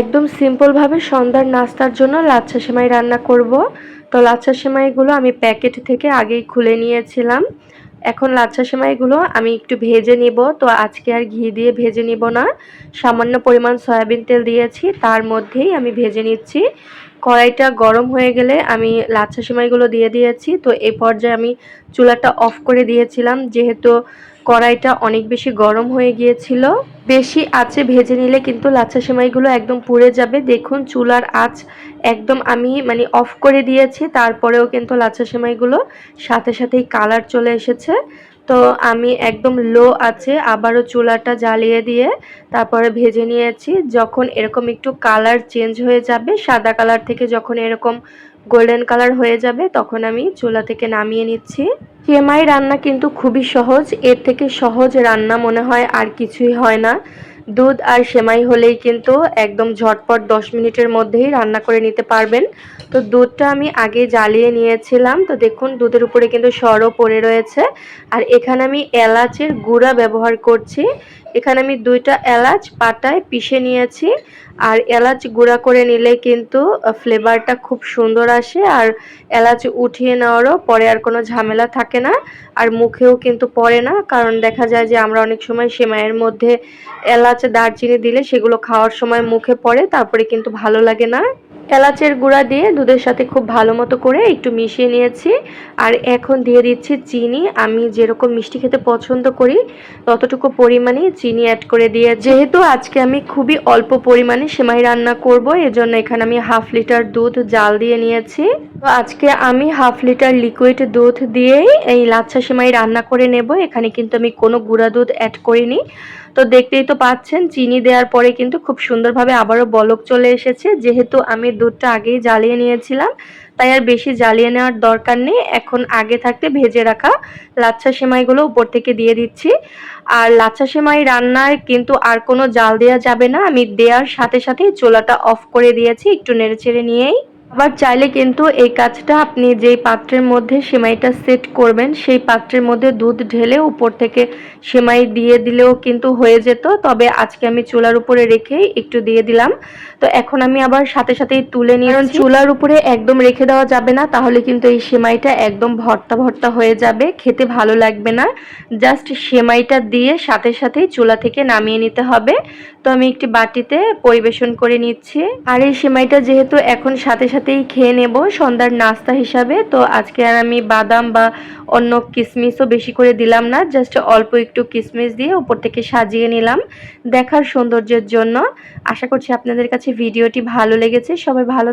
একদম সিম্পলভাবে সন্ধ্যার নাস্তার জন্য লাচ্ছা সেমাই রান্না করব। তো লাচ্ছা সেমাইগুলো আমি প্যাকেট থেকে আগেই খুলে নিয়েছিলাম। এখন লাচ্ছা সেমাইগুলো আমি একটু ভেজে নিব। তো আজকে আর ঘি দিয়ে ভেজে নিব না। সামান্য পরিমাণ সয়াবিন তেল দিয়েছি, তার মধ্যেই আমি ভেজে নিচ্ছি। কড়াইটা গরম হয়ে গেলে আমি লাচ্ছা সেমাইগুলো দিয়ে দিয়েছি। তো এই পর্যায়ে আমি চুলাটা অফ করে দিয়েছিলাম, যেহেতু কড়াইটা অনেক বেশি গরম হয়ে গিয়েছিল। বেশি আঁচে ভেজে নিলে কিন্তু লাচ্ছা সেমাইগুলো একদম পুড়ে যাবে। দেখুন, চুলার আঁচ একদম আমি মানে অফ করে দিয়েছি, তারপরেও কিন্তু লাচ্ছা সেমাইগুলো সাথে সাথেই কালার চলে এসেছে। তো আমি একদম লো আছে, আবারও চুলাটা জ্বালিয়ে দিয়ে তারপরে ভেজে নিয়েছি। যখন এরকম একটু কালার চেঞ্জ হয়ে যাবে, সাদা কালার থেকে যখন এরকম গোল্ডেন কালার হয়ে যাবে, তখন আমি চুলা থেকে নামিয়ে নিচ্ছি। সেমাই রান্না কিন্তু খুবই সহজ, এর থেকে সহজ রান্না মনে হয় আর কিছুই হয় না। দুধ আর সেমাই হলেই কিন্তু একদম ঝটপট দশ মিনিটের মধ্যেই রান্না করে নিতে পারবেন। তো দুধটা আমি আগে জ্বালিয়ে নিয়েছিলাম। তো দেখুন, দুধের উপরে কিন্তু সরও পড়ে রয়েছে। আর এখানে আমি এলাচের গুঁড়া ব্যবহার করছি। এখানে আমি দুইটা এলাচ পাটায় পিষে নিয়েছি। আর এলাচ গুঁড়া করে নিলে কিন্তু ফ্লেভারটা খুব সুন্দর আসে। আর এলাচ উঠিয়ে নেওয়ারও পরে আর কোনো ঝামেলা থাকে না। আর মুখেও কিন্তু পড়ে না। কারণ দেখা যায় যে আমরা অনেক সময় সেমাইয়ের মধ্যে এলাচ, দারচিনি দিলে সেগুলো খাওয়ার সময় মুখে পড়ে। তারপরে কিন্তু ভালো লাগে না। এলাচের গুঁড়া দিয়ে দুধের সাথে খুব ভালো মতো করে একটু মিশিয়ে নিয়েছি। আর এখন দিয়ে দিচ্ছি চিনি। আমি যেরকম মিষ্টি খেতে পছন্দ করি, ততটুকু পরিমাণে চিনি অ্যাড করে দিয়ে যেহেতু আজকে আমি খুবই অল্প পরিমাণে সেমাই রান্না করব, এজন্য এখানে আমি হাফ লিটার দুধ জাল দিয়ে নিয়েছি। তো আজকে আমি হাফ লিটার লিকুইড দুধ দিয়েই এই লাচ্ছা সেমাই রান্না করে নেব। এখানে কিন্তু আমি কোনো গুঁড়া দুধ অ্যাড করিনি। তো দেখতেই তো পাচ্ছেন, চিনি দেওয়ার পরে কিন্তু খুব সুন্দরভাবে আবারও বলক চলে এসেছে। যেহেতু আমি দুধটা আগেই জ্বালিয়ে নিয়েছিলাম, তাই আর বেশি জ্বালিয়ে নেওয়ার দরকার নেই। এখন আগে থাকতে ভেজে রাখা লাচ্ছা সেমাইগুলো উপর থেকে দিয়ে দিচ্ছি। আর লাচ্ছা সেমাই রান্নায় কিন্তু আর কোনো জাল দেওয়া যাবে না। আমি দেওয়ার সাথে সাথেই চোলাটা অফ করে দিয়েছি, একটু নেড়ে নেড়েচেড়ে নিয়েই। আবার চাইলে কিন্তু এই কাজটা আপনি যেই পাত্রের মধ্যে সেমাইটা সেট করবেন, সেই পাত্রের মধ্যে দুধ ঢেলে উপর থেকে সেমাই দিয়ে দিলেও কিন্তু হয়ে যেত। তবে আজকে আমি চুলার উপরে রেখেই একটু দিয়ে দিলাম। তো এখন আমি আবার সাথে সাথেই তুলে নিয়ে চুলার উপরে একদম রেখে দেওয়া যাবে না, তাহলে কিন্তু এই সেমাইটা একদম ভর্তা ভর্তা হয়ে যাবে, খেতে ভালো লাগবে না। জাস্ট সেমাইটা দিয়ে সাথে সাথেই চুলা থেকে নামিয়ে নিতে হবে। তো আমি একটি বাটিতে পরিবেশন করে নিচ্ছি। আর এই সেমাইটা যেহেতু এখন সাথে সাথে সাথেই খেয়ে নেব, সন্ধ্যার নাস্তা হিসাবে। তো আজকে আর আমি বাদাম বা অন্য কিসমিসও বেশি করে দিলাম না, জাস্ট অল্প একটু কিসমিস দিয়ে উপর থেকে সাজিয়ে নিলাম দেখার সৌন্দর্যের জন্য। আশা করছি আপনাদের কাছে ভিডিওটি ভালো লেগেছে, সবাই ভালো